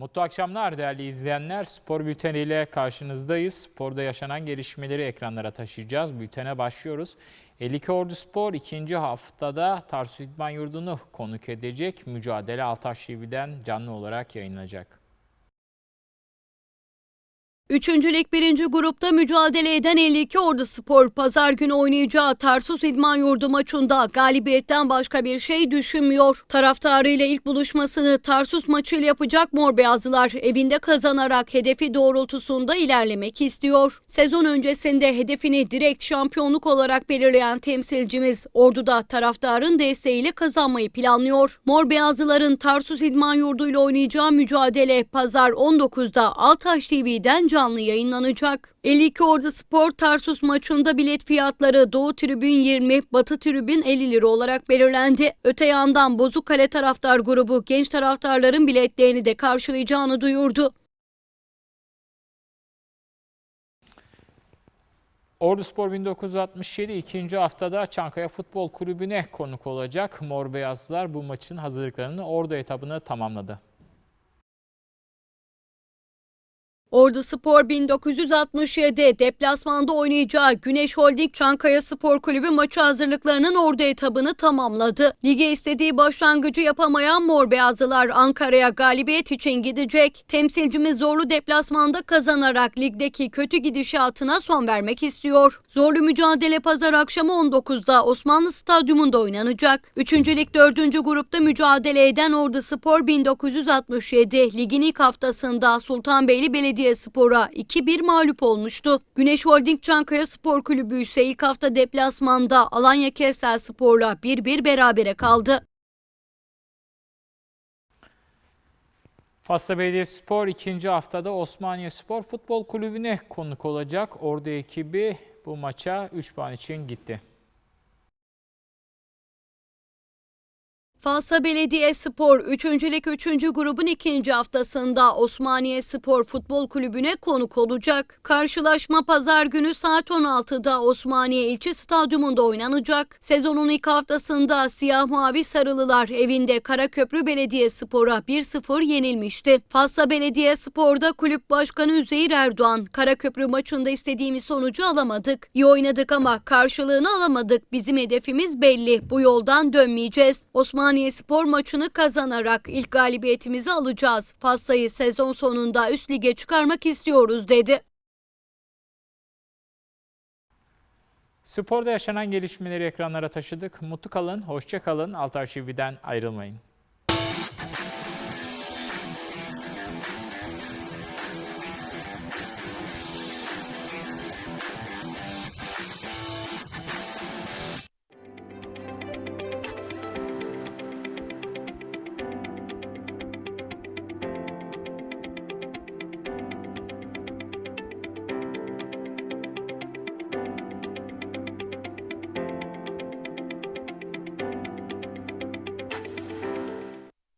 Mutlu akşamlar değerli izleyenler. Spor bülteniyle karşınızdayız. Sporda yaşanan gelişmeleri ekranlara taşıyacağız. Bültene başlıyoruz. 52 Ordu Spor ikinci haftada Tarsus İdman Yurdu'nu konuk edecek. Mücadele Altaş TV'den canlı olarak yayınlanacak. Üçüncülük birinci grupta mücadele eden 52 Ordu Spor pazar günü oynayacağı Tarsus İdman Yurdu maçında galibiyetten başka bir şey düşünmüyor. Taraftarıyla ilk buluşmasını Tarsus maçıyla yapacak Mor Beyazlılar evinde kazanarak hedefi doğrultusunda ilerlemek istiyor. Sezon öncesinde hedefini direkt şampiyonluk olarak belirleyen temsilcimiz Ordu'da taraftarın desteğiyle kazanmayı planlıyor. Mor Beyazlıların Tarsus İdman Yurdu ile oynayacağı mücadele pazar 19'da Altaş TV'den canlı yayınlanacak. 52 Ordu Spor Tarsus maçında bilet fiyatları Doğu Tribün 20, Batı Tribün 50 lira olarak belirlendi. Öte yandan Bozukkale taraftar grubu genç taraftarların biletlerini de karşılayacağını duyurdu. Ordu Spor 1967 ikinci haftada Çankaya Futbol Kulübü'ne konuk olacak. Mor Beyazlılar bu maçın hazırlıklarını Ordu etabını tamamladı. Ordu Spor 1967 deplasmanda oynayacağı Güneş Holding Çankaya Spor Kulübü maçı hazırlıklarının ordu etabını tamamladı. Lige istediği başlangıcı yapamayan Mor Beyazlılar Ankara'ya galibiyet için gidecek. Temsilcimiz zorlu deplasmanda kazanarak ligdeki kötü gidişatına son vermek istiyor. Zorlu mücadele pazar akşamı 19'da Osmanlı Stadyumunda oynanacak. Üçüncülük dördüncü grupta mücadele eden Ordu Spor 1967 ligin ilk haftasında Sultanbeyli Belediyespor'a 2-1 mağlup olmuştu. Güneş Holding Çankaya Spor Kulübü ise ilk hafta deplasmanda Alanya Kestel Spor'la 1-1 berabere kaldı. Fasla Belediyespor ikinci haftada Osmaniye Spor Futbol Kulübü'ne konuk olacak. Ordu ekibi bu maça 3 puan için gitti. Falsa Belediye Spor 3. Lig 3. grubun ikinci haftasında Osmaniye Spor Futbol Kulübü'ne konuk olacak. Karşılaşma pazar günü saat 16'da Osmaniye İlçe Stadyumunda oynanacak. Sezonun ilk haftasında Siyah Mavi Sarılılar evinde Karaköprü Belediye Spor'a 1-0 yenilmişti. Falsa Belediye Spor'da kulüp başkanı Üzeyir Erdoğan, Karaköprü maçında istediğimiz sonucu alamadık. İyi oynadık ama karşılığını alamadık. Bizim hedefimiz belli. Bu yoldan dönmeyeceğiz. Osmaniye Spor maçını kazanarak ilk galibiyetimizi alacağız. Fassa'yı sezon sonunda üst lige çıkarmak istiyoruz dedi. Sporda yaşanan gelişmeleri ekranlara taşıdık. Mutlu kalın, hoşça kalın. Altar TV'den ayrılmayın.